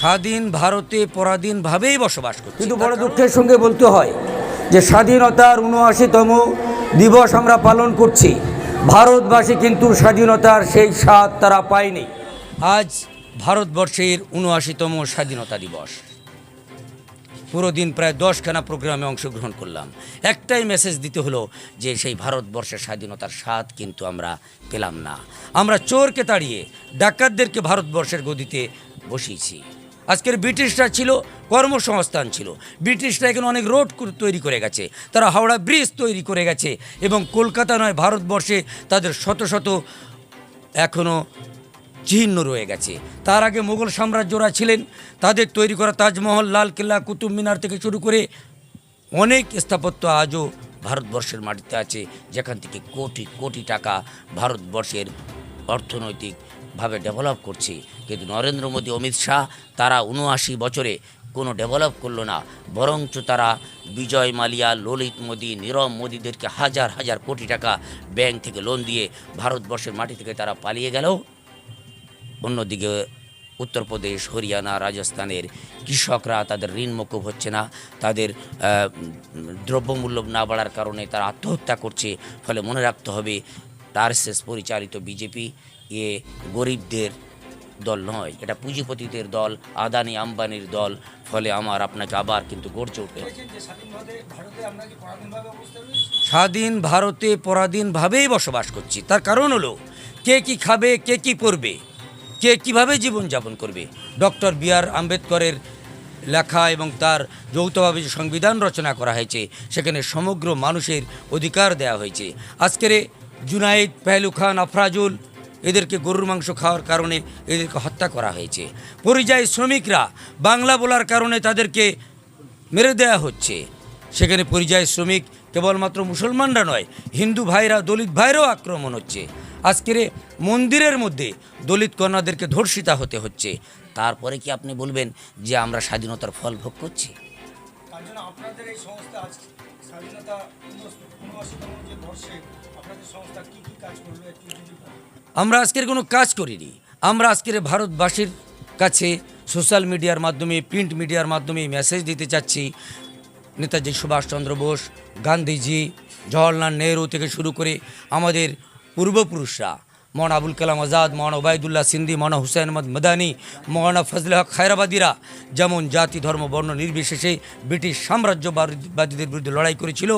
স্বাধীন ভারতে পরাধীনভাবেই বসবাস করছি। কিন্তু বড় দুঃখের সঙ্গে বলতে হয় যে স্বাধীনতার উনআশিতম দিবস আমরা পালন করছি। ভারতবাসী কিন্তু স্বাধীনতার সেই স্বাদ তারা পায়নি। আজ ভারতবর্ষের উনআশিতম স্বাধীনতা দিবস। পুরো দিন প্রায় দশখানা প্রোগ্রামে অংশগ্রহণ করলাম। একটাই মেসেজ দিতে হলো যে সেই ভারতবর্ষের স্বাধীনতার স্বাদ কিন্তু আমরা পেলাম না। আমরা চোরকে তাড়িয়ে ডাকাতদেরকে ভারতবর্ষের গদিতে বসিয়েছি। আজকের ব্রিটিশরা ছিল, কর্মসংস্থান ছিল। ব্রিটিশরা এখানে অনেক রোড তৈরি করে গেছে। তারা হাওড়া ব্রিজ তৈরি করে গেছে এবং কলকাতা নয়, ভারতবর্ষে তাদের শত শত এখনও চিহ্ন রয়ে গেছে। তার আগে মুঘল সাম্রাজ্যরা ছিলেন। তাদের তৈরি করা তাজমহল, লাল কেল্লা, কুতুব মিনার থেকে শুরু করে অনেক স্থাপত্য আজও ভারতবর্ষের মাটিতে আছে। যেখান থেকে কোটি কোটি টাকা ভারতবর্ষের অর্থনৈতিকভাবে ডেভেলপ করছে। কিন্তু নরেন্দ্র মোদী, অমিত শাহ, তারা উনআশি বছরে কোনো ডেভেলপ করল না। বরঞ্চ তারা বিজয় মালিয়া, ললিত মোদী, নীরব মোদীদেরকে হাজার হাজার কোটি টাকা ব্যাংক থেকে লোন দিয়ে ভারতবর্ষের মাটি থেকে তারা পালিয়ে গেল। অন্যদিকে উত্তরপ্রদেশ, হরিয়ানা, রাজস্থানের কৃষকরা তাদের ঋণ মকুব হচ্ছে না। তাদের দ্রব্যমূল্য না বাড়ার কারণে তারা আত্মহত্যা করছে। ফলে মনে রাখতে হবে আরএসএস পরিচালিত বিজেপি এ গরিবদের দল নয় এটা পুঁজিপতিদের দল আদানি আম্বানির দল ফলে আমার আপনাকে আবার কিন্তু গড়ছে উঠবে স্বাধীন ভারতে পরাধীনভাবেই বসবাস করছি তার কারণ হলো কে কি খাবে কে কি পরবে কে কীভাবে জীবনযাপন করবে? ডক্টর বি আর আম্বেদকরের লেখা এবং তার যৌথভাবে যে সংবিধান রচনা করা হয়েছে সেখানে সমগ্র মানুষের অধিকার দেওয়া হয়েছে। আজকের জুনাইদ পেহলু খান আফরাজুল এদেরকে গরুর মাংস খাওয়ার কারণে এদেরকে হত্যা করা হয়েছে। পরিযায়ী শ্রমিকরা বাংলা বলার কারণে তাদেরকে মেরে দেয়া হচ্ছে। সেখানে পরিযায়ী শ্রমিক কেবলমাত্র মুসলমানরা নয়, হিন্দু ভাইরা, দলিত ভাইরাও আক্রমণ হচ্ছে। আজকের মন্দিরের মধ্যে দলিত কন্যাদেরকে ধর্ষিতা হতে হচ্ছে। তারপরে কি আপনি বলবেন যে আমরা স্বাধীনতার ফল ভোগ করছি? আপনাদের এই সংস্থা স্বাধীনতা উনআশিতম যে বর্ষে আপনাদের সংস্থা কাজ করল একটু যদি আমরা আজকের কোনো কাজ করিনি। আমরা আজকের ভারতবাসীর কাছে সোশ্যাল মিডিয়ার মাধ্যমে, প্রিন্ট মিডিয়ার মাধ্যমে মেসেজ দিতে চাচ্ছি। নেতাজি সুভাষচন্দ্র বোস, গান্ধীজি, জওয়াহরলাল নেহরু থেকে শুরু করে আমাদের পূর্বপুরুষরা মৌলানা আবুল কালাম আজাদ মৌলানা ওবায়দুল্লাহ সিন্দি মৌলানা হুসাইন আহমদ মদানি মৌলানা ফজলে হক খায়রাবাদীরা যেমন জাতি, ধর্ম, বর্ণ নির্বিশেষে ব্রিটিশ সাম্রাজ্যবাদীদের বিরুদ্ধে লড়াই করেছিল।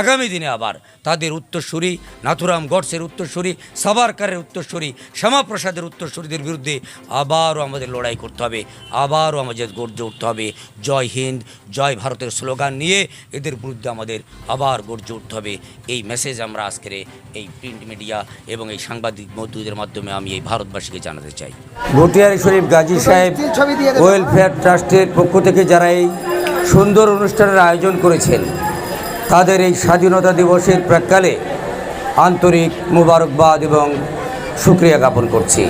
আগামী দিনে আবার তাদের উত্তরসূরি, নাথুরাম গডসের উত্তরসূরি সাবারকারের উত্তরসূরি, শ্যামাপ্রসাদের উত্তরসূরিদের বিরুদ্ধে আবারও আমাদের লড়াই করতে হবে। আবারও আমাদের গর্জে উঠতে হবে। জয় হিন্দ, জয় ভারতের স্লোগান নিয়ে এদের বিরুদ্ধে আমাদের আবার গর্জে উঠতে হবে। এই মেসেজ আমরা আজকের এই প্রিন্ট মিডিয়া এবং এই সাংবাদিক মধ্যদের মাধ্যমে আমি এই ভারতবাসীকে জানাতে চাই। ঘটিয়ারি শরীফ গাজী সাহেব ওয়েলফেয়ার ট্রাস্টের পক্ষ থেকে যারা এই সুন্দর অনুষ্ঠানের আয়োজন করেছেন তাদের এই স্বাধীনতা দিবসের প্রাককালে আন্তরিক মুবারকবাদ এবং সুক্রিয়া জ্ঞাপন করছি।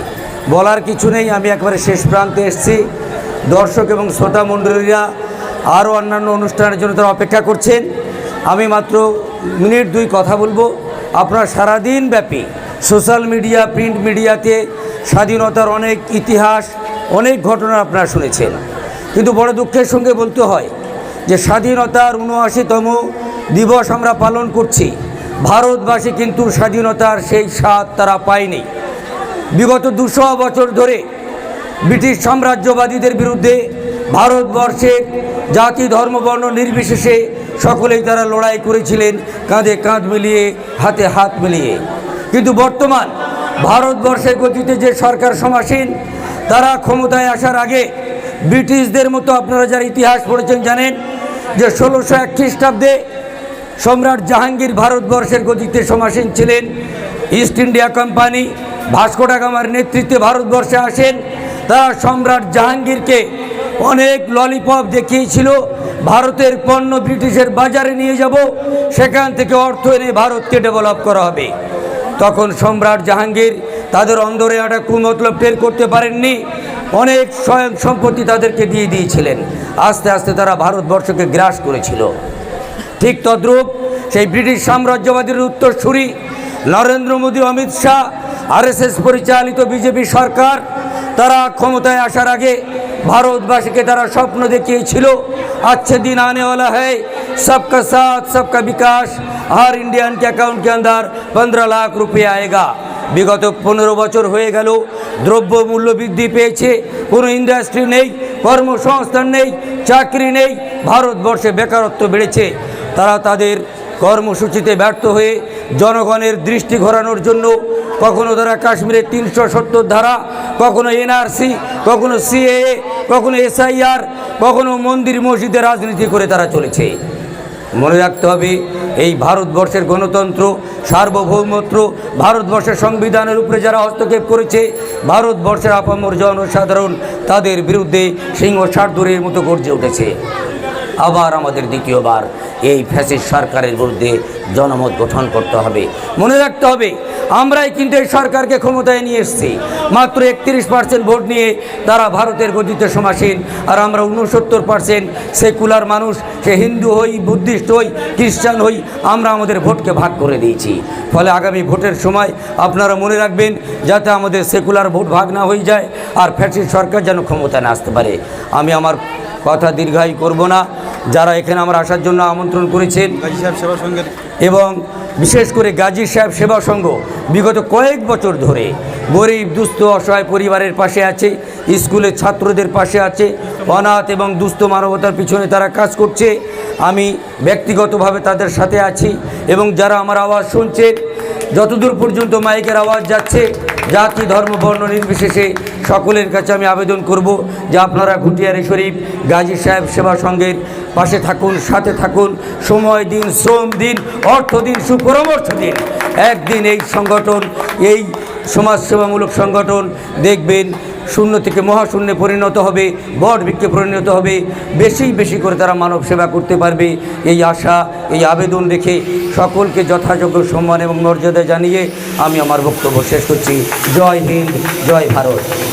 বলার কিছু নেই আমি একবারে শেষ প্রান্তে এসেছি। দর্শক এবং শ্রোতা মণ্ডলীরা আরও অন্যান্য অনুষ্ঠানের জন্য তারা অপেক্ষা করছেন। আমি মাত্র মিনিট দুই কথা বলব। আপনারা সারাদিন ব্যাপী সোশ্যাল মিডিয়া, প্রিন্ট মিডিয়াতে স্বাধীনতার অনেক ইতিহাস, অনেক ঘটনা আপনারা শুনেছেন। কিন্তু বড় দুঃখের সঙ্গে বলতে হয় যে স্বাধীনতার উনআশিতম দিবস আমরা পালন করছি। ভারতবাসী কিন্তু স্বাধীনতার সেই স্বাদ তারা পায়নি। বিগত দুশো বছর ধরে ব্রিটিশ সাম্রাজ্যবাদীদের বিরুদ্ধে ভারতবর্ষের জাতি, ধর্ম, বর্ণ নির্বিশেষে সকলেই তারা লড়াই করেছিলেন, কাঁধে কাঁধ মিলিয়ে, হাতে হাত মিলিয়ে। কিন্তু বর্তমান ভারতবর্ষের গতিতে যে সরকার সমাসীন, তারা ক্ষমতায় আসার আগে ব্রিটিশদের মতো আপনারা যারা ইতিহাস পড়েছেন জানেন যে ষোলোশো এক খ্রিস্টাব্দে সম্রাট জাহাঙ্গীর ভারতবর্ষের গতিতে সমাসীন ছিলেন। East India company, Vasco da গামার নেতৃত্বে ভারতবর্ষে আসেন। তারা সম্রাট জাহাঙ্গীরকে অনেক ললিপপ দেখিয়েছিল, ভারতের পণ্য ব্রিটিশের বাজারে নিয়ে যাব, সেখান থেকে অর্থ এনে ভারতকে ডেভেলপ করা হবে। তখন সম্রাট জাহাঙ্গীর তাদের অন্দরে একটা কুমতলব টের করতে পারেননি। অনেক স্বয়ং সম্পত্তি তাদেরকে দিয়ে দিয়েছিলেন। আস্তে আস্তে তারা ভারতবর্ষকে গ্রাস করেছিল। ঠিক তদ্রূপ সেই ব্রিটিশ সাম্রাজ্যবাদীর উত্তরসূরি নরেন্দ্র মোদী, অমিত শাহ, আরএসএস পরিচালিত বিজেপি সরকার, তারা ক্ষমতায় আসার আগে ভারতবাসীকে তারা স্বপ্ন দেখিয়েছিল আচ্ছা দিন আনেওয়ালা হয় सबका साथ सबका विकास हर इंडियन के अकाउंट के अंदर पंद्रह लाख रुपये आएगा বিগত পনেরো বছর হয়ে গেল দ্রব্য মূল্য বৃদ্ধি পেয়েছে কোনো ইন্ডাস্ট্রি নেই কর্মসংস্থান নেই চাকরি নেই ভারতবর্ষে বেকারত্ব বেড়েছে তারা তাদের কর্মসূচিতে ব্যর্থ হয়ে জনগণের দৃষ্টি ঘোরানোর জন্য কখনো তারা কাশ্মীরের তিনশো সত্তর ধারা কখনো এনআরসি কখনো সিএএ কখনো এসআইআর কখনো মন্দির মসজিদে রাজনীতি করে তারা চলেছে মনে রাখতে হবে, এই ভারতবর্ষের গণতন্ত্র, সার্বভৌমত্ব, ভারতবর্ষের সংবিধানের উপরে যারা হস্তক্ষেপ করেছে, ভারতবর্ষের আপামর জনসাধারণ তাদের বিরুদ্ধে সিংহ সারদুরের মতো গর্জে উঠেছে। আবার আমাদের দ্বিতীয়বার এই ফ্যাসিস সরকারের বিরুদ্ধে জনমত গঠন করতে হবে। মনে রাখতে হবে আমরাই কিন্তু এই সরকারকে ক্ষমতায় নিয়ে এসেছি। মাত্র একত্রিশ পার্সেন্ট ভোট নিয়ে তারা ভারতের গতিতে সমাসীন আর আমরা উনসত্তর পার্সেন্ট সেকুলার মানুষ সে হিন্দু হই বুদ্ধিস্ট হই খ্রিস্টান হই আমরা আমাদের ভোটকে ভাগ করে দিয়েছি। ফলে আগামী ভোটের সময় আপনারা মনে রাখবেন যাতে আমাদের সেকুলার ভোট ভাগ না হয়ে যায় আর ফ্যাসিস্ট সরকার যেন ক্ষমতায় না আসতে পারে। আমি আমার কথা দীর্ঘায়ী করব না। যারা এখানে আমার আসার জন্য আমন্ত্রণ করেছেন এবং বিশেষ করে গাজী সাহেব সেবা সংঘ বিগত কয়েক বছর ধরে গরিব, দুস্থ, অসহায় পরিবারের পাশে আছে, স্কুলের ছাত্রদের পাশে আছে, অনাথ এবং দুস্থ মানবতার পিছনে তারা কাজ করছে। আমি ব্যক্তিগতভাবে তাদের সাথে আছি এবং যারা আমার আওয়াজ শুনছে যতদূর পর্যন্ত মাইকের আওয়াজ যাচ্ছে, জাতি, ধর্ম, বর্ণ নির্বিশেষে সকলের কাছে আমি আবেদন করব যে আপনারা ঘুটিয়ারি শরীফ, গাজী সাহেব সেবা সংঘের পাশে থাকুন, সাথে থাকুন। সময় দিন, শ্রম দিন, অর্থ দিন, সুপরামর্শ দিন। একদিন এই সংগঠন, এই সমাজসেবামূলক সংগঠন দেখবেন, শূন্য থেকে মহাশূন্যে পরিণত হবে, বট বৃক্ষে পরিণত হবে। বেশি বেশি করে তারা মানব সেবা করতে পারবে। এই আশা, এই আবেদন রেখে সকলকে যথাযোগ্য সম্মান এবং মর্যাদা জানিয়ে আমি আমার বক্তব্য শেষ করছি। জয় হিন্দ, জয় ভারত।